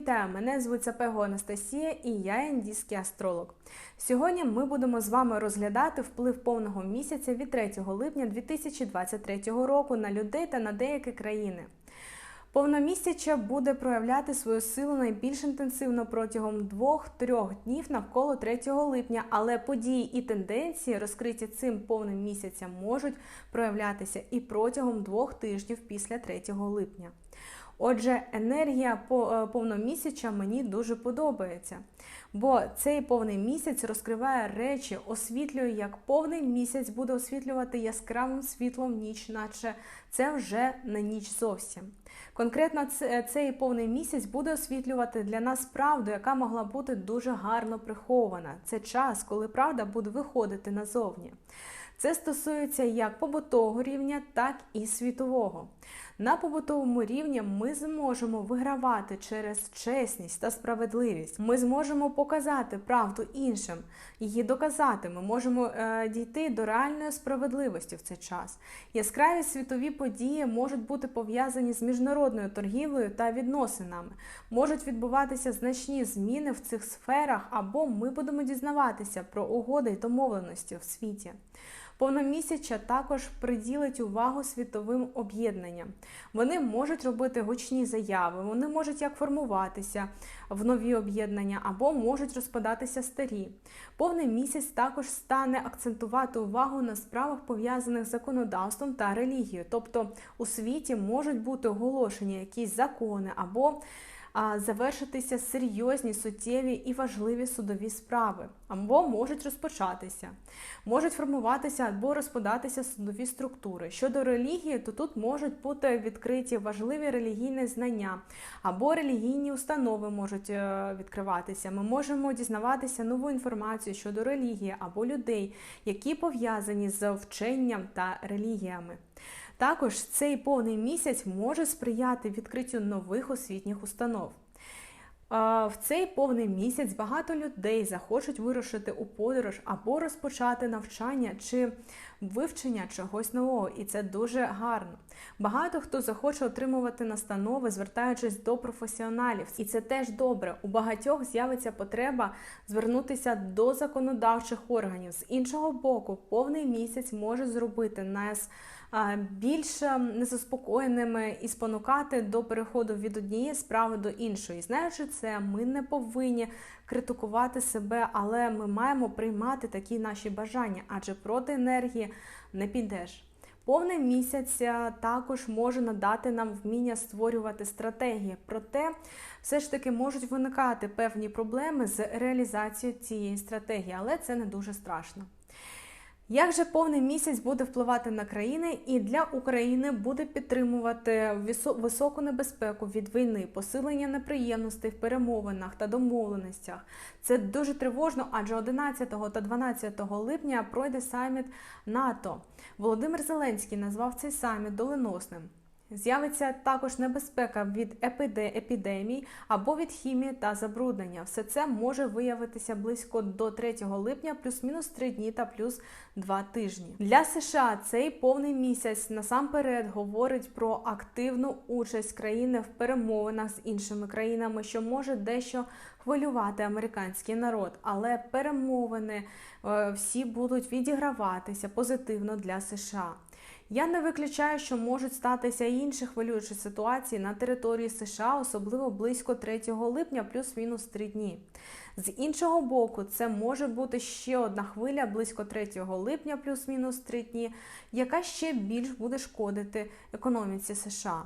вітаю! Мене звуть Сапего Анастасія і я індійський астролог. Сьогодні ми будемо з вами розглядати вплив повного місяця від 3 липня 2023 року на людей та на деякі країни. Повномісяча буде проявляти свою силу найбільш інтенсивно протягом 2-3 днів навколо 3 липня, але події і тенденції, розкриті цим повним місяцем, можуть проявлятися і протягом двох тижнів після 3 липня. Отже, енергія е, повномісяча мені дуже подобається, бо цей повний місяць розкриває речі, освітлює, як повний місяць буде освітлювати яскравим світлом ніч, наче це вже не ніч зовсім. Конкретно цей повний місяць буде освітлювати для нас правду, яка могла бути дуже гарно прихована. Це час, коли правда буде виходити назовні. Це стосується як побутового рівня, так і світового. На побутовому рівні ми зможемо вигравати через чесність та справедливість. Ми зможемо показати правду іншим, її доказати. Ми можемо е, дійти до реальної справедливості в цей час. Яскраві світові події можуть бути пов'язані з міжнародною торгівлею та відносинами. Можуть відбуватися значні зміни в цих сферах, або ми будемо дізнаватися про угоди й домовленості в світі. Повномісяча також приділить увагу світовим об'єднанням. Вони можуть робити гучні заяви, вони можуть як формуватися в нові об'єднання або можуть розпадатися старі. Повний місяць також стане акцентувати увагу на справах пов'язаних з законодавством та релігією. Тобто у світі можуть бути оголошені якісь закони або завершитися серйозні, суттєві і важливі судові справи, або можуть розпочатися, можуть формуватися або розпадатися судові структури. Щодо релігії, то тут можуть бути відкриті важливі релігійні знання, або релігійні установи можуть е, відкриватися. Ми можемо дізнаватися нову інформацію щодо релігії або людей, які пов'язані з вченням та релігіями. Також цей повний місяць може сприяти відкриттю нових освітніх установ. В цей повний місяць багато людей захочуть вирушити у подорож або розпочати навчання чи вивчення чогось нового, і це дуже гарно. Багато хто захоче отримувати настанови, звертаючись до професіоналів, і це теж добре. У багатьох з'явиться потреба звернутися до законодавчих органів. З іншого боку, повний місяць може зробити нас більш незаспокоєними і спонукати до переходу від однієї справи до іншої. Знаючи це, ми не повинні критикувати себе, але ми маємо приймати такі наші бажання, адже проти енергії не підеш. Повний місяць також може надати нам вміння створювати стратегії, проте все ж таки можуть виникати певні проблеми з реалізацією цієї стратегії, але це не дуже страшно. Як же повний місяць буде впливати на країни і для України буде підтримувати високу небезпеку від війни, посилення неприємностей в перемовинах та домовленостях? Це дуже тривожно, адже 11 та 12 липня пройде саміт НАТО. Володимир Зеленський назвав цей саміт доленосним. З'явиться також небезпека від епіде- епідемій або від хімії та забруднення. Все це може виявитися близько до 3 липня, плюс-мінус 3 дні та плюс 2 тижні. Для США цей повний місяць насамперед говорить про активну участь країни в перемовинах з іншими країнами, що може дещо хвилювати американський народ, але перемовини е, всі будуть відіграватися позитивно для США. Я не виключаю, що можуть статися інші хвилюючі ситуації на території США, особливо близько 3 липня, плюс-мінус 3 дні. З іншого боку, це може бути ще одна хвиля близько 3 липня, плюс-мінус 3 дні, яка ще більш буде шкодити економіці США.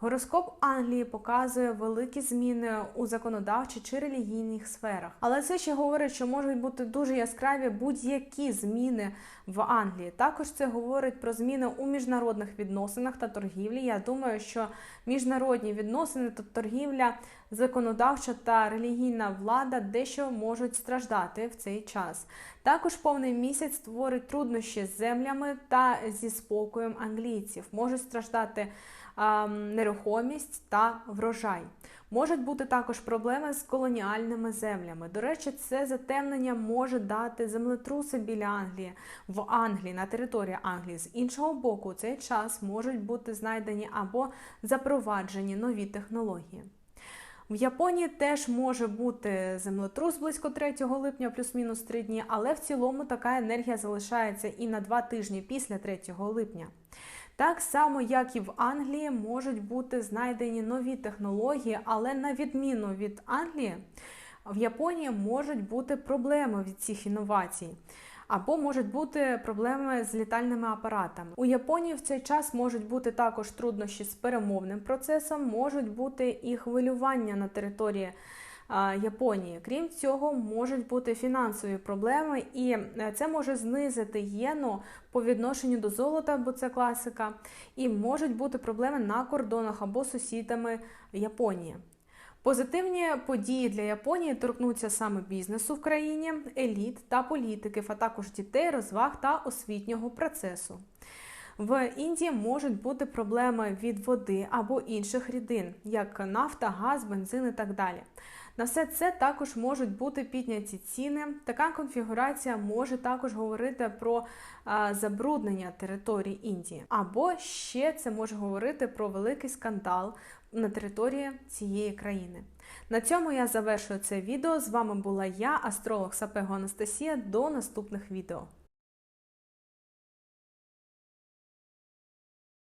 Гороскоп Англії показує великі зміни у законодавчій чи релігійних сферах, але це ще говорить, що можуть бути дуже яскраві будь-які зміни в Англії. Також це говорить про зміни у міжнародних відносинах та торгівлі. Я думаю, що міжнародні відносини та торгівля, законодавча та релігійна влада дещо можуть страждати в цей час. Також повний місяць створить труднощі з землями та зі спокоєм англійців. Можуть страждати а, нерухомість та врожай. Можуть бути також проблеми з колоніальними землями. До речі, це затемнення може дати землетруси біля Англії в Англії на території Англії. З іншого боку, у цей час можуть бути знайдені або запроваджені нові технології. В Японії теж може бути землетрус близько 3 липня, плюс-мінус 3 дні, але в цілому така енергія залишається і на 2 тижні після 3 липня. Так само, як і в Англії, можуть бути знайдені нові технології, але на відміну від Англії, в Японії можуть бути проблеми від цих інновацій. Або можуть бути проблеми з літальними апаратами. У Японії в цей час можуть бути також труднощі з перемовним процесом, можуть бути і хвилювання на території Японії. Крім цього, можуть бути фінансові проблеми, і е, це може знизити єну по відношенню до золота, бо це класика, і можуть бути проблеми на кордонах або сусідами Японії. Позитивні події для Японії торкнуться саме бізнесу в країні, еліт та політиків, а також дітей, розваг та освітнього процесу. В Індії можуть бути проблеми від води або інших рідин, як нафта, газ, бензин і так далі. На все це також можуть бути підняті ціни. Така конфігурація може також говорити про забруднення території Індії, або ще це може говорити про великий скандал на території цієї країни. На цьому я завершую це відео. З вами була я, астролог Сапего Анастасія. До наступних відео.